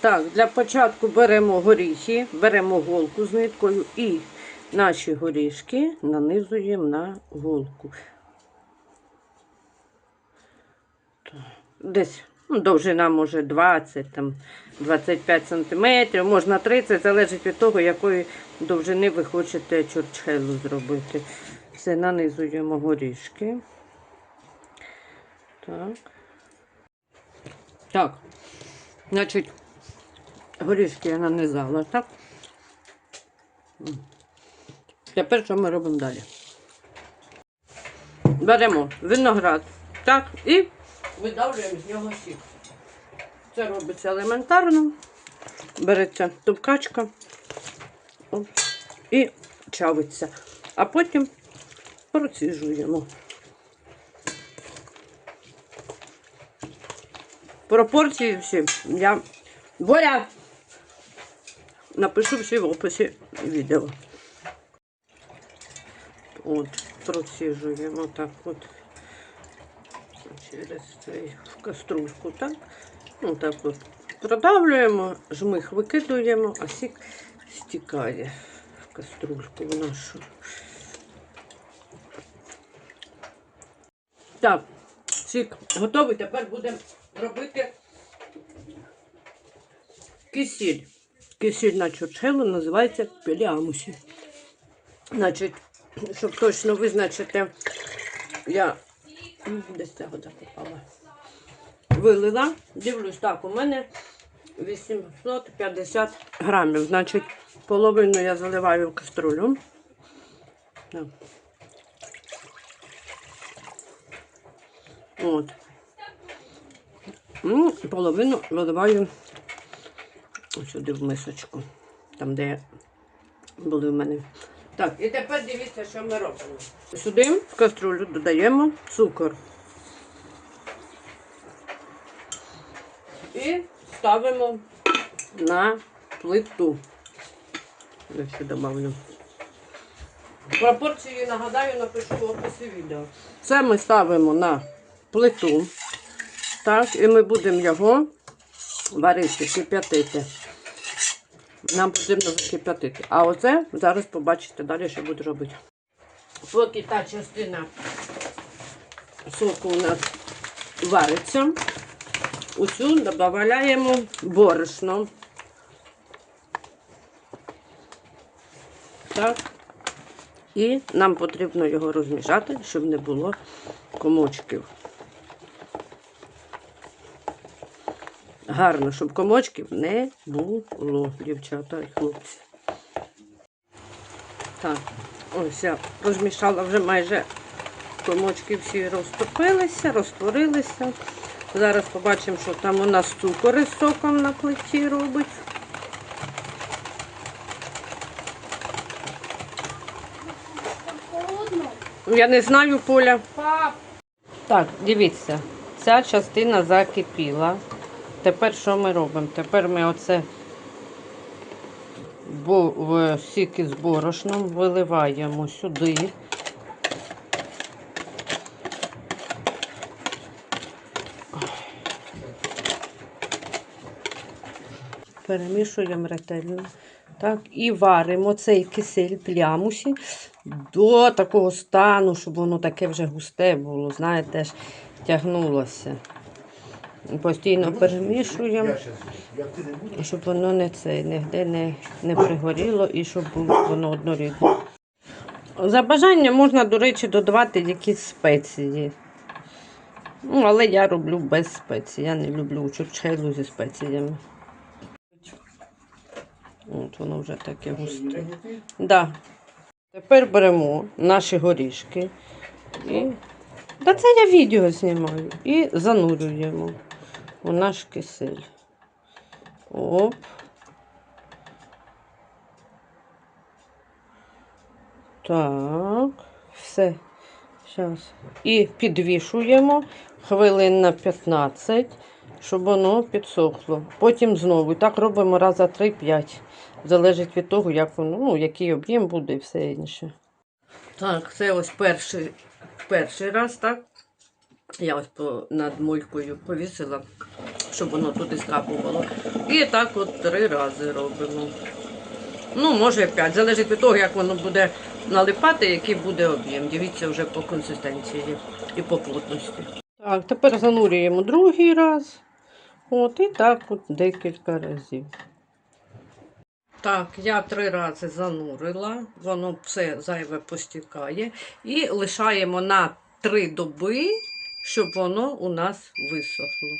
Так, для початку беремо горіхи, беремо голку з ниткою і наші горішки нанизуємо на голку. Десь ну, довжина може 20, там, 25 см, можна 30, залежить від того, якої довжини ви хочете чурчхелу зробити. Все, нанизуємо горішки. Так. Так. Значить, горішки я нанизала, так? Тепер що ми робимо далі? Беремо виноград, так, і видавлюємо з нього сік. Це робиться елементарно. Береться тупкачка і чавиться. А потім проціжуємо. Пропорції всі я Боря! Напишу всі в описі відео. От, проціжуємо так от через цей в каструльку, так? Ну так от продавлюємо, жмих викидуємо, а сік стікає в каструльку в нашу. Так, сік готовий. Тепер будемо робити кисіль. Кисіль на чурчхелу називається пеліамусі. Значить, щоб точно визначити, я десь ця вода попала. Вилила, дивлюсь, так, у мене 850 грамів. Значить, половину я заливаю в каструлю. От. Ну, половину виливаю сюди в мисочку, там, де були в мене. Так, і тепер дивіться, що ми робимо. Сюди в каструлю додаємо цукор. І ставимо на плиту. Я ще добавлю. Пропорції, нагадаю, напишу в описі відео. Це ми ставимо на плиту. Так, і ми будемо його варити, кип'ятити. Нам потрібно закип'ятити. А оце зараз побачите далі, що буду робити. Поки та частина соку у нас вариться, усю додаємо борошно. Так. І нам потрібно його розмішати, щоб не було комочків. Гарно, щоб комочків не було, дівчата і хлопці. Так, ось я розмішала вже майже комочки всі розтопилися, розтворилися. Зараз побачимо, що там у нас цукор із соком на плиті робить. Я не знаю, Поля. Так, дивіться, ця частина закипіла. Тепер що ми робимо? Тепер ми оце в сік із борошном виливаємо сюди. Перемішуємо ретельно. Так, і варимо цей кисель плямусі до такого стану, щоб воно таке вже густе було, знаєте, ж тягнулося. Постійно перемішуємо, щоб воно не це, нігде не, не пригоріло і щоб було воно однорідне. За бажанням можна, до речі, додавати якісь спеції. Ну, але я роблю без спецій. Я не люблю чурчхелу зі спеціями. От воно вже таке густе. Да. Тепер беремо наші горішки. І... Та це я відео знімаю. І занурюємо у наш кисель. Оп. Так, все. Зараз. І підвішуємо хвилин на 15, щоб воно підсохло. Потім знову. І так робимо раз за 3-5. Залежить від того, як воно, ну, який об'єм буде і все інше. Так, це ось перший, перший раз, так? Я ось по, над мойкою повісила, щоб воно туди скапувало. І так от три рази робимо. Ну, може п'ять, залежить від того, як воно буде налипати, який буде об'єм. Дивіться вже по консистенції і по плотності. Так, тепер занурюємо другий раз. От і так от декілька разів. Так, я три рази занурила, воно все зайве постікає. І лишаємо на три доби, щоб воно у нас висохло.